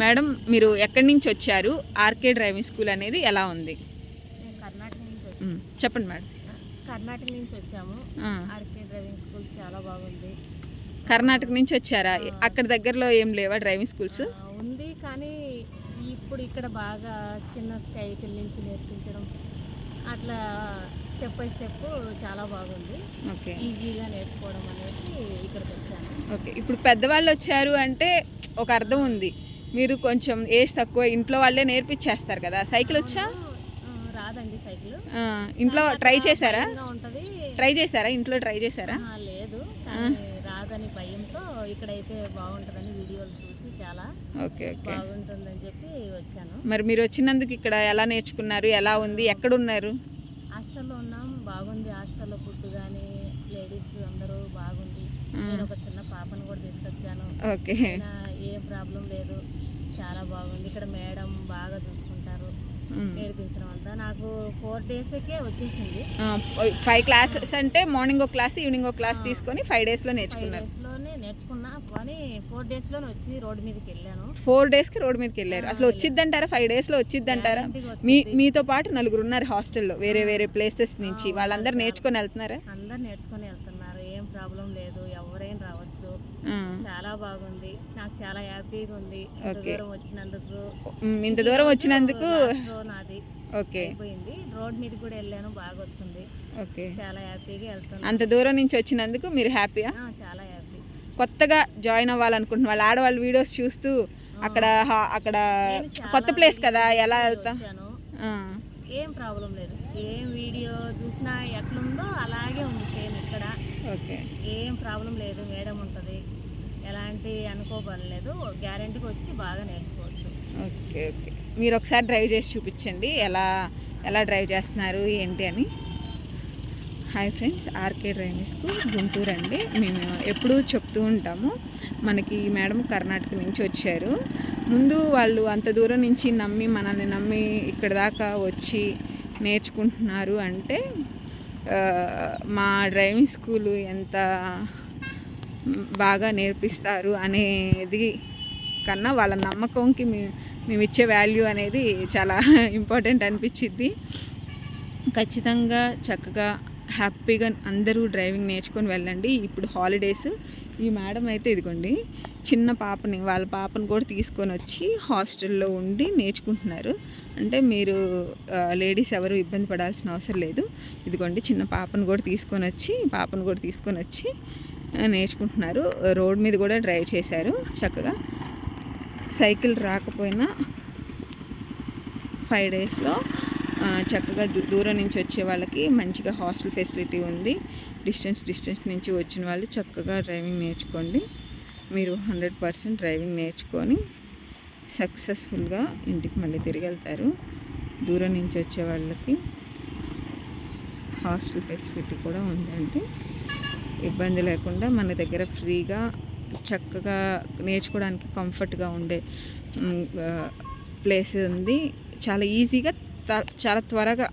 Madam మీరు ఎక్కడి నుంచి వచ్చారు? ఆర్కే డ్రైవింగ్ స్కూల్ అనేది ఎలా ఉంది? కర్ణాటక నుంచి చెప్పండి మేడం. కర్ణాటక నుంచి వచ్చాము. ఆర్కే డ్రైవింగ్ స్కూల్ చాలా బాగుంది. కర్ణాటక నుంచి వచ్చారా. అక్కడ దగ్గరలో ఏం లేవా డ్రైవింగ్ స్కూల్స్? ఉంది కానీ ఇప్పుడు ఇక్కడ బాగా చిన్న సైకిల్ నుంచి నేర్పించడం అట్లా స్టెప్ బై స్టెప్ చాలా బాగుంది. ఓకే. ఈజీగా నేర్చుకోవడం అనేసి ఇక్కడికి వచ్చాను. ఓకే. ఇప్పుడు పెద్దవాళ్ళు వచ్చారు అంటే ఒక అర్థం ఉంది. మీరు కొంచెం ఏజ్ తక్కువ ఇంట్లో వాళ్ళే నేర్పించేస్తారు కదా. సైకిల్ వచ్చా? రాదండి సైకిల్. ఇంట్లో ట్రై చేశారా? ట్రై చేశారా? ఇంట్లో ట్రై చేశారా? లేదు. రాదని భయంతో ఇక్కడైతే బాగుంటుందని వీడియోలు చూసి చాలా ఓకే ఓకే. బాగుంటుందని చెప్పి వచ్చాను. మరి మీరు వచ్చినందుకు ఇక్కడ ఎలా నేర్చుకున్నారు? ఎలా ఉంది? ఎక్కడ ఉన్నారు హాస్టల్లో ఉన్నాం. బాగుంది హాస్టల్లో ఫుడ్ కానీ లేడీస్ అందరూ బాగుంది. నేను ఒక చిన్న పాపను కూడా తీసుకొచ్చాను. ఓకే. ఏం ప్రాబ్లం లేదు. చాలా బాగుంది. ఇక్కడ మేడం బాగా చూసుకుంటారు. నేర్పించడం అంతా. నాకు ఫోర్ డేస్కే వచ్చేసింది. ఫైవ్ క్లాసెస్ అంటే మార్నింగ్ ఒక క్లాస్ ఈవినింగ్ ఒక క్లాస్. తీసుకొని ఫైవ్ డేస్లో నేర్చుకున్నారు. నేర్చుకున్నా. కానీ ఫోర్ డేస్లోనే వచ్చి రోడ్డు మీదకి వెళ్ళాను. ఫోర్ డేస్కి రోడ్ మీదకి వెళ్ళారు. అసలు వెళ్ళాను. వచ్చిద్దంటారా? ఫైవ్ డేస్లో వచ్చిద్దంటారా? గ్యారంటీగా మీ వచ్చింది. మీతో పాటు నలుగురు ఉన్నారు హాస్టల్లో. వేరే. వేరే ప్లేసెస్ నుంచి. వాళ్ళందరూ నేర్చుకొని వెళ్తున్నారా? అందరు నేర్చుకొని వెళ్తున్నారు. ప్రాబ్లం లేదు ఎవరైనా రావచ్చు. చాలా బాగుంది. నాకు చాలా హ్యాపీగా ఉంది. ఇంత. దూరం వచ్చినందుకు. ఇంత దూరం వచ్చినందుకు నాది. ఓకే. అయిపోయింది. రోడ్ మీద కూడా వెళ్ళాను బాగా వచ్చింది. ఓకే. చాలా హ్యాపీగా వెళ్తున్నాను. అంత దూరం నుంచి వచ్చినందుకు మీరు హ్యాపీయా? చాలా హ్యాపీ. కొత్తగా జాయిన్ అవ్వాలనుకుంటున్న వాళ్ళు ఆడవాళ్ళ వీడియోస్ చూస్తూ అక్కడ అక్కడ కొత్త ప్లేస్ కదా ఎలా వెళ్తా? ఏం ప్రాబ్లం లేదు. ఏం వీడియో చూసినా ఎట్లుందో అలాగే ఉంది సేమ్ ఇక్కడ ఓకే ఏం ప్రాబ్లం లేదు మేడం ఉంటుంది. ఎలాంటి అనుకోబడలేదు గ్యారంటీకి వచ్చి బాగా నేర్చుకోవచ్చు. Okay okay. మీరు ఒకసారి డ్రైవ్ చేసి చూపించండి. ఎలా ఎలా డ్రైవ్ చేస్తున్నారు ఏంటి అని. Hi friends R K driving school Guntur అండి. మేము ఎప్పుడూ చెప్తూ ఉంటాము మనకి ఈ మేడం కర్ణాటక నుంచి వచ్చారు. ముందు వాళ్ళు అంత దూరం నుంచి నమ్మి మనల్ని నమ్మి ఇక్కడ దాకా వచ్చి నేర్చుకుంటున్నారు అంటే మా డ్రైవింగ్ స్కూలు ఎంత బాగా నేర్పిస్తారు అనేది కన్నా వాళ్ళ నమ్మకంకి మేము మేము ఇచ్చే వాల్యూ అనేది చాలా ఇంపార్టెంట్ అనిపించిద్ది. ఖచ్చితంగా చక్కగా హ్యాపీగా అందరూ డ్రైవింగ్ నేర్చుకొని వెళ్ళండి. ఇప్పుడు హాలిడేస్. ఈ మేడం అయితే ఇదిగోండి చిన్న పాపని వాళ్ళ పాపని కూడా తీసుకొని వచ్చి హాస్టల్లో ఉండి నేర్చుకుంటున్నారు. అంటే మీరు లేడీస్ ఎవరు ఇబ్బంది పడాల్సిన అవసరం లేదు. ఇదిగోండి చిన్న పాపను కూడా తీసుకొని వచ్చి పాపను కూడా తీసుకొని వచ్చి నేర్చుకుంటున్నారు. రోడ్ మీద కూడా డ్రైవ్ చేశారు చక్కగా. సైకిల్ రాకపోయినా ఫైవ్ డేస్లో చక్కగా దూరం నుంచి వచ్చే వాళ్ళకి మంచిగా హాస్టల్ ఫెసిలిటీ ఉంది. డిస్టెన్స్ డిస్టెన్స్ నుంచి వచ్చిన వాళ్ళు చక్కగా డ్రైవింగ్ నేర్చుకోండి. మీరు హండ్రెడ్ పర్సెంట్ డ్రైవింగ్ నేర్చుకొని సక్సెస్ఫుల్గా ఇంటికి మళ్ళీ తిరిగి వెళ్తారు దూరం నుంచి వచ్చే వాళ్ళకి హాస్టల్ ఫెసిలిటీ కూడా ఉందండి. ఇబ్బంది లేకుండా మన దగ్గర ఫ్రీగా చక్కగా నేర్చుకోవడానికి కంఫర్ట్గా ఉండే ప్లేస్ ఉంది. చాలా ఈజీగా చాలా త్వరగా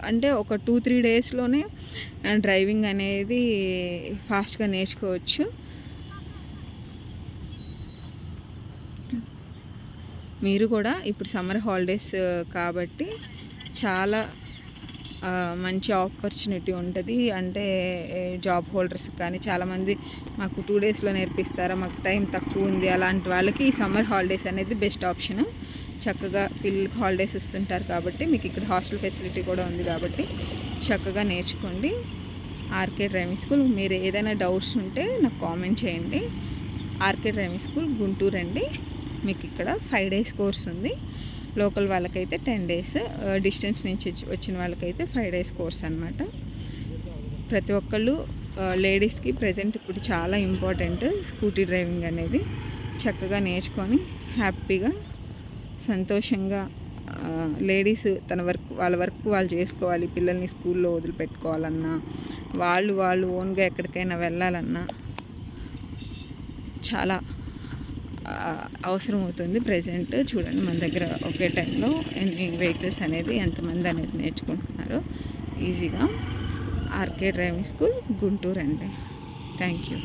అంటే ఒక టూ త్రీ డేస్లోనే డ్రైవింగ్ అనేది ఫాస్ట్గా నేర్చుకోవచ్చు. మీరు కూడా ఇప్పుడు సమ్మర్ హాలిడేస్ కాబట్టి చాలా మంచి ఆపర్చునిటీ ఉంటుంది. అంటే జాబ్ హోల్డర్స్ కానీ చాలామంది మాకు టూ డేస్లో నేర్పిస్తారా మాకు టైం తక్కువ ఉంది అలాంటి వాళ్ళకి ఈ సమ్మర్ హాలిడేస్ అనేది బెస్ట్ ఆప్షన్. చక్కగా పిల్లలకి హాలిడేస్ ఇస్తుంటారు కాబట్టి మీకు ఇక్కడ హాస్టల్ ఫెసిలిటీ కూడా ఉంది కాబట్టి చక్కగా నేర్చుకోండి. ఆర్కే డ్రైవింగ్ స్కూల్ మీరు ఏదైనా డౌట్స్ ఉంటే నాకు కామెంట్ చేయండి. ఆర్కే డ్రైవింగ్ స్కూల్ గుంటూరు అండి. మీకు ఇక్కడ ఫైవ్ డేస్ కోర్స్ ఉంది. లోకల్ వాళ్ళకైతే టెన్ డేస్ డిస్టెన్స్ నుంచి వచ్చి- వచ్చిన వాళ్ళకైతే ఫైవ్ డేస్ కోర్స్ అనమాట ప్రతి ఒక్కళ్ళు uh, లేడీస్కి ప్రజెంట్ ఇప్పుడు చాలా ఇంపార్టెంట్ స్కూటీ డ్రైవింగ్ అనేది చక్కగా నేర్చుకొని హ్యాపీగా సంతోషంగా uh, లేడీస్ తన వర్క్ వాళ్ళ వర్క్ వాళ్ళు చేసుకోవాలి పిల్లల్ని స్కూల్లో వదిలిపెట్టుకోవాలన్నా వాళ్ళు వాళ్ళు ఓన్గా ఎక్కడికైనా వెళ్ళాలన్నా చాలా అవసరం అవుతుంది ప్రజెంట్ చూడండి మన దగ్గర ఒకే టైంలో ఎన్ని వెహికల్స్ అనేది ఎంతమంది అనేది నేర్చుకుంటున్నారో. ఈజీగా ఆర్కే డ్రైవింగ్ స్కూల్ గుంటూరు అండి. Thank you